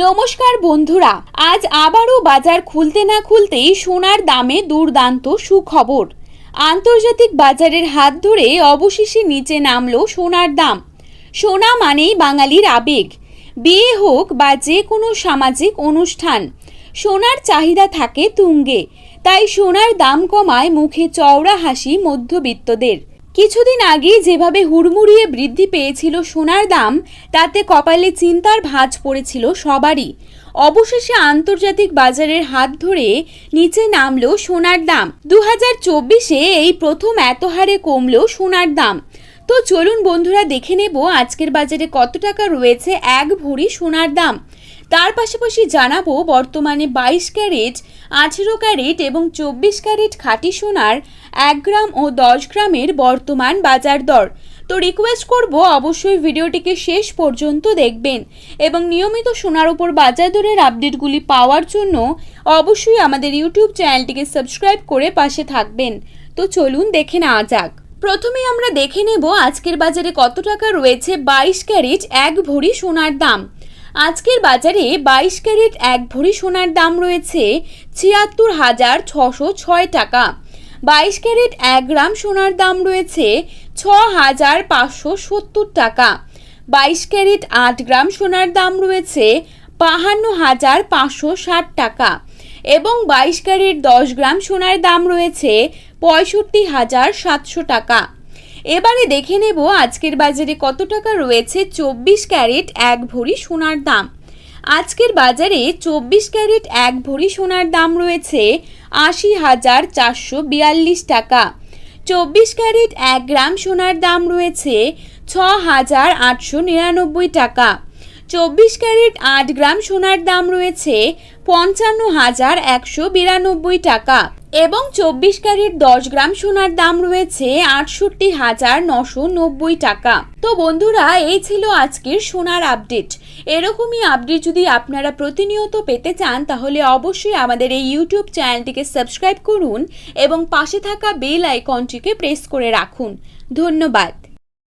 নমস্কার বন্ধুরা, আজ আবারও বাজার খুলতে না খুলতেই সোনার দামে দুর্দান্ত সুখবর। আন্তর্জাতিক বাজারের হাত ধরে অবশেষে নিচে নামলো সোনার দাম। সোনা মানেই বাঙালির আবেগ। বিয়ে হোক বা যে কোনো সামাজিক অনুষ্ঠান, সোনার চাহিদা থাকে তুঙ্গে। তাই সোনার দাম কমায় মুখে চওড়া হাসি মধ্যবিত্তদের। কিছুদিন আগে যেভাবে হুড়মুড়িয়ে বৃদ্ধি পেয়েছিল সোনার দাম, তাতে কপালে চিন্তার ভাঁজ পড়েছিল সবারই। অবশেষে আন্তর্জাতিক বাজারের হাত ধরে নিচে নামলো সোনার দাম। দু হাজার চব্বিশে এই প্রথম এত হারে কমলো সোনার দাম। তো চলুন বন্ধুরা দেখে নেব আজকের বাজারে কত টাকা রয়েছে এক ভরি সোনার দাম। তার পাশাপাশি জানাব বর্তমানে বাইশ ক্যারেট, আঠেরো ক্যারেট এবং চব্বিশ ক্যারেট খাঁটি সোনার এক গ্রাম ও দশ গ্রামের বর্তমান বাজার দর। তো রিকোয়েস্ট করব অবশ্যই ভিডিওটিকে শেষ পর্যন্ত দেখবেন এবং নিয়মিত সোনার উপর বাজার দরের আপডেটগুলি পাওয়ার জন্য অবশ্যই আমাদের ইউটিউব চ্যানেলটিকে সাবস্ক্রাইব করে পাশে থাকবেন। তো চলুন দেখে নেওয়া যাক। প্রথমে আমরা দেখে নেব আজকের বাজারে কত টাকা রয়েছে বাইশ ক্যারেট, এক ভরি সোনার দাম। আজকের বাজারে বাইশ ক্যারেট এক ভরি সোনার দাম রয়েছে ছিয়াত্তর হাজার ছশো ছয় টাকা। বাইশ ক্যারেট এক গ্রাম সোনার দাম রয়েছে ছ হাজার পাঁচশো সত্তর টাকা। বাইশ ক্যারেট আট গ্রাম সোনার দাম রয়েছে বাহান্ন হাজার পাঁচশো ষাট টাকা এবং বাইশ ক্যারেট দশ গ্রাম সোনার দাম রয়েছে পঁয়ষট্টি হাজার সাতশো টাকা। এবারে দেখে নেব আজকের বাজারে কত টাকা রয়েছে চব্বিশ ক্যারেট এক ভরি সোনার দাম। আজকের বাজারে চব্বিশ ক্যারেট এক ভরি সোনার দাম রয়েছে আশি হাজার চারশো বিয়াল্লিশ টাকা। চব্বিশ ক্যারেট এক গ্রাম সোনার দাম রয়েছে ছ হাজার আটশো নিরানব্বই টাকা। চব্বিশ ক্যারেট আট গ্রাম সোনার দাম রয়েছে পঞ্চান্ন হাজার একশো বিরানব্বই টাকা। এবং চব্বিশ ক্যারেট দশ গ্রাম সোনার দাম রয়েছে আটষট্টি হাজার নশো নব্বই টাকা। তো বন্ধুরা, এই ছিল আজকের সোনার আপডেট। এরকমই আপডেট যদি আপনারা প্রতিনিয়ত পেতে চান, তাহলে অবশ্যই আমাদের এই ইউটিউব চ্যানেলটিকে সাবস্ক্রাইব করুন এবং পাশে থাকা বেল আইকনটিকে প্রেস করে রাখুন। ধন্যবাদ।